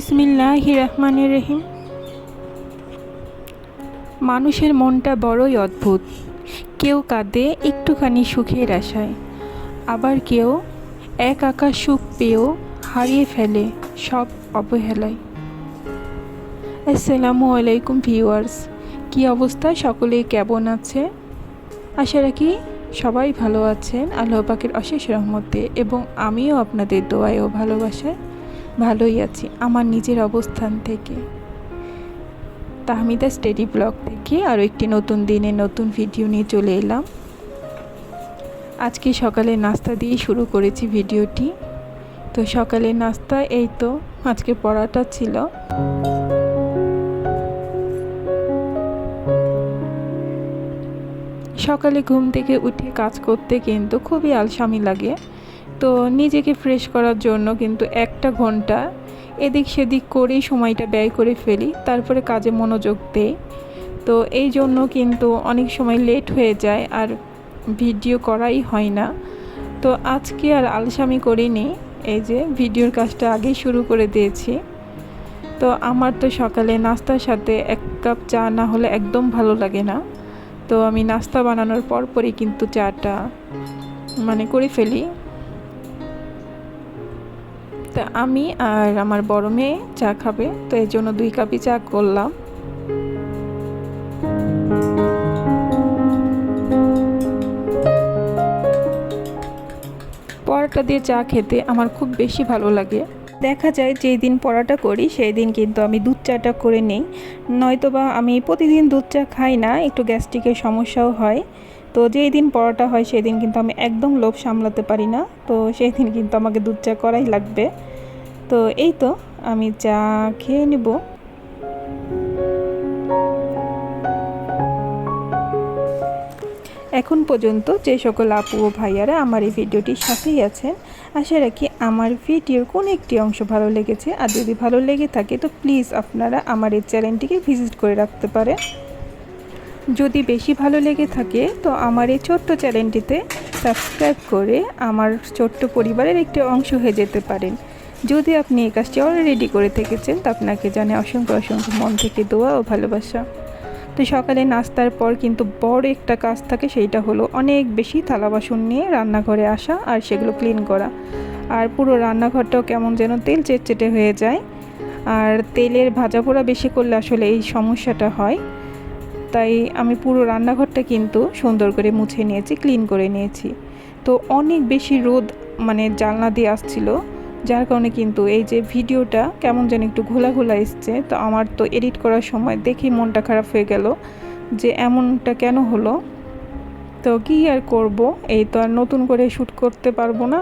বিসমিল্লাহ রহমানির রহিম। মানুষের মনটা বড়ই অদ্ভুত। কেউ কাঁদে, একটুখানি সুখের আশায়। আবার কেউ এক আকাশ সুখ পেয়েও হারিয়ে ফেলে সব অবহেলায়। আসসালামু আলাইকুম ভিউয়ার্স, কী অবস্থা? সকলে কেমন আছে? আশা রাখি সবাই ভালো আছেন। আল্লাহ পাকের অশেষ রহমতে এবং আমিও আপনাদের দোয়ায় ও ভালোবাসায়। ভালোই আছি, আমার নিজের অবস্থান থেকে। তাহমিদা স্টেডি ব্লগ থেকে আরও একটি নতুন দিনে নতুন ভিডিও নিয়ে চলে এলাম। আজকে সকালে নাস্তা দিয়ে শুরু করেছি ভিডিওটি। তো সকালে নাস্তা, এই তো, আজকে পড়াটা ছিল। সকালে ঘুম থেকে উঠে কাজ করতে কিন্তু খুবই আলসামি লাগে। তো নিজেকে ফ্রেশ করার জন্য কিন্তু একটা ঘণ্টা এদিক সেদিক করেই সময়টা ব্যয় করে ফেলি, তারপরে কাজে মনোযোগ দেই। তো এই জন্য কিন্তু অনেক সময় লেট হয়ে যায় আর ভিডিও করাই হয় না। তো আজকে আর আলসামি করিনি, এই যে ভিডিওর কাজটা আগেই শুরু করে দিয়েছি। তো আমার তো সকালে নাস্তার সাথে এক কাপ চা না হলে একদম ভালো লাগে না। তো আমি নাস্তা বানানোর পরপরই কিন্তু চাটা মানে করে ফেলি। তা আমি আর আমার বড় মেয়ে চা খাবে, তো এই জন্য দুই কাপই চা করলাম। পরোটা দিয়ে চা খেতে আমার খুব বেশি ভালো লাগে। দেখা যায় যেই দিন পড়াটা করি, সেই দিন কিন্তু আমি দুধ চাটা করে নিই। নয়তোবা আমি প্রতিদিন দুধ চা খাই না, একটু গ্যাস্ট্রিকের সমস্যাও হয়। তো যেই দিন পরোটা হয় সেই দিন কিন্তু আমি একদম লোভ সামলাতে পারি না। তো সেই দিন কিন্তু আমাকে দুধ চা করাই লাগবে। তো এই তো, আমি চা খেয়ে নেব। এখন পর্যন্ত যে সকল আপু ও ভাইয়ারা আমার এই ভিডিওটির সাথেই আছেন, আশা রাখি আমার ভিডিওর কোন একটি অংশ ভালো লেগেছে। আর যদি ভালো লেগে থাকে, তো প্লিজ আপনারা আমার এই চ্যানেলটিকে ভিজিট করে রাখতে পারেন। যদি বেশি ভালো লেগে থাকে, তো আমার এই ছোট্ট চ্যানেলটিতে সাবস্ক্রাইব করে আমার ছোট্ট পরিবারের একটি অংশ হয়ে যেতে পারেন। যদি আপনি এই কাজটি অলরেডি করে থেকেছেন, তো আপনাকে জানে অসংখ্য অসংখ্য মন থেকে দোয়া ও ভালোবাসা। তো সকালে নাস্তার পর কিন্তু বড় একটা কাজ থাকে, সেইটা হলো অনেক বেশি থালা বাসন নিয়ে রান্নাঘরে আসা আর সেগুলো ক্লিন করা। আর পুরো রান্নাঘরটাও কেমন যেন তেল চেটচেটে হয়ে যায়। আর তেলের ভাজা পোড়া বেশি করলে আসলে এই সমস্যাটা হয়। তাই আমি পুরো রান্নাঘরটা কিন্তু সুন্দর করে মুছে নিয়েছি ক্লিন করে নিয়েছি। তো অনেক বেশি রোদ মানে জানলা দিয়ে আসছিল, যার কারণে কিন্তু এই যে ভিডিওটা কেমন যেন একটু ঘোলা ঘোলা এসছে, তো আমার তো এডিট করার সময় দেখি মনটা খারাপ হয়ে গেল যে এমনটা কেন হলো। তো কী আর করব? এই তো আর নতুন করে শ্যুট করতে পারব না।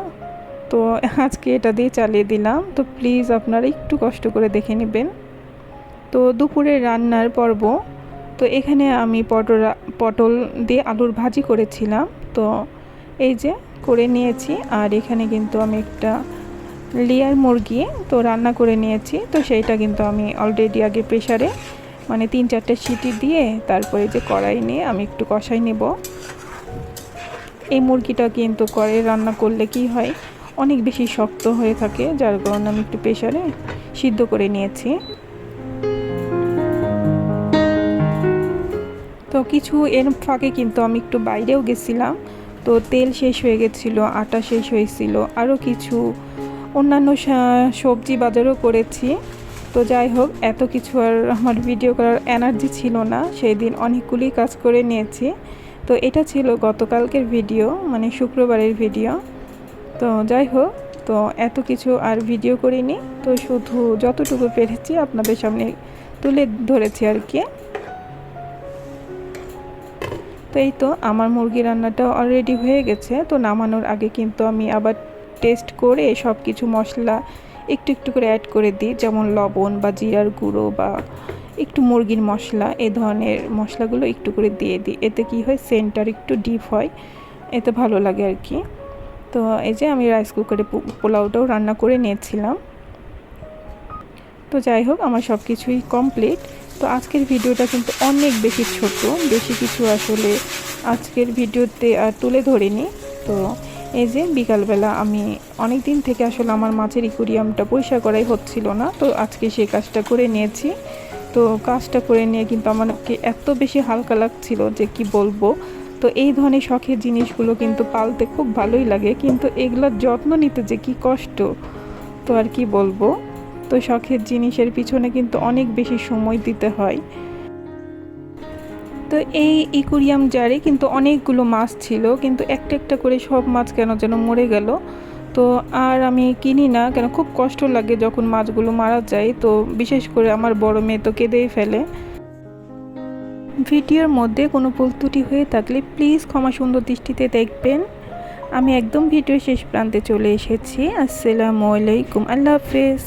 তো আজকে এটা দিয়ে চালিয়ে দিলাম। তো প্লিজ আপনারা একটু কষ্ট করে দেখে নেবেন। তো দুপুরে রান্নার পর্ব তো এখানে আমি পটল পটল দিয়ে আলুর ভাজি করেছিলাম। তো এই যে করে নিয়েছি। আর এখানে কিন্তু আমি একটা লেয়ার মুরগি তো রান্না করে নিয়েছি। তো সেইটা কিন্তু আমি অলরেডি আগে প্রেশারে মানে তিন চারটে সিটি দিয়ে তারপরে যে কড়াই নিয়ে আমি একটু কষাই নেব। এই মুরগিটা কিন্তু করে রান্না করলে কি হয়? অনেক বেশি শক্ত হয়ে থাকে, যার কারণে আমি একটু প্রেশারে সিদ্ধ করে নিয়েছি। তো কিছু এর ফাঁকে কিন্তু আমি একটু বাইরেও গেছিলাম। তো তেল শেষ হয়ে গেছিল, আটা শেষ হয়েছিল আরও কিছু অন্যান্য সবজি বাজারও করেছি। তো যাই হোক, এত কিছু আর আমার ভিডিও করার এনার্জি ছিল না। সেই দিন অনেকগুলি কাজ করে নিয়েছি। তো এটা ছিল গতকালকের ভিডিও মানে শুক্রবারের ভিডিও তো যাই হোক, তো এত কিছু আর ভিডিও করিনি। তো শুধু যতটুকু পেরেছি আপনাদের সামনে তুলে ধরেছি আর কি। তো এই তো, আমার মুরগি রান্নাটা অলরেডি হয়ে গেছে, তো নামানোর আগে কিন্তু আমি আবার টেস্ট করে সব কিছু মশলা একটু একটু করে অ্যাড করে দিই, যেমন লবণ বা জিরার গুঁড়ো বা একটু মুরগির মশলা, এ ধরনের মশলাগুলো একটু করে দিয়ে দিই। এতে কি হয় সেন্টার একটু ডিপ হয়, এতে ভালো লাগে আর কি। তো এই যে আমি রাইস কুকারে পোলাওটাও রান্না করে নিয়েছিলাম। তো যাই হোক, আমার সব কিছুই কমপ্লিট তো আজকের ভিডিওটা কিন্তু অনেক বেশি ছোট, বেশি কিছু আসলে আজকের ভিডিওতে আর তুলে ধরিনি। তো এই যে বিকালবেলা আমি অনেক দিন থেকে আসলে আমার মাছের ইকুরিয়ামটা পরিষ্কার করাই হচ্ছিল না, তো আজকে সেই কাজটা করে নিয়েছি। তো কাজটা করে নিয়ে কিন্তু আমাকে এত বেশি হালকা লাগছিল যে কি বলব। তো এই ধরনের শখের জিনিসগুলো কিন্তু পালতে খুব ভালোই লাগে, কিন্তু এগুলোর যত্ন নিতে যে কি কষ্ট, তো আর কি বলব। তো শখের জিনিসের পিছনে কিন্তু অনেক বেশি সময় দিতে হয়। তো এই ইকুরিয়াম জারে কিন্তু অনেকগুলো মাছ ছিল, কিন্তু একটা একটা করে সব মাছ কেন যেন মরে গেল। তো আর আমি কিনি না, কেন খুব কষ্ট লাগে যখন মাছগুলো মারা যায়, তো বিশেষ করে আমার বড় মেয়ে তো কেঁদেই ফেলে। ভিডিওর মধ্যে কোনো ভুল ত্রুটি হয়ে থাকলে প্লিজ ক্ষমা সুন্দর দৃষ্টিতে দেখবেন। আমি একদম ভিডিও শেষ প্রান্তে চলে এসেছি। আসসালামু আলাইকুম। আল্লাহ হাফেজ।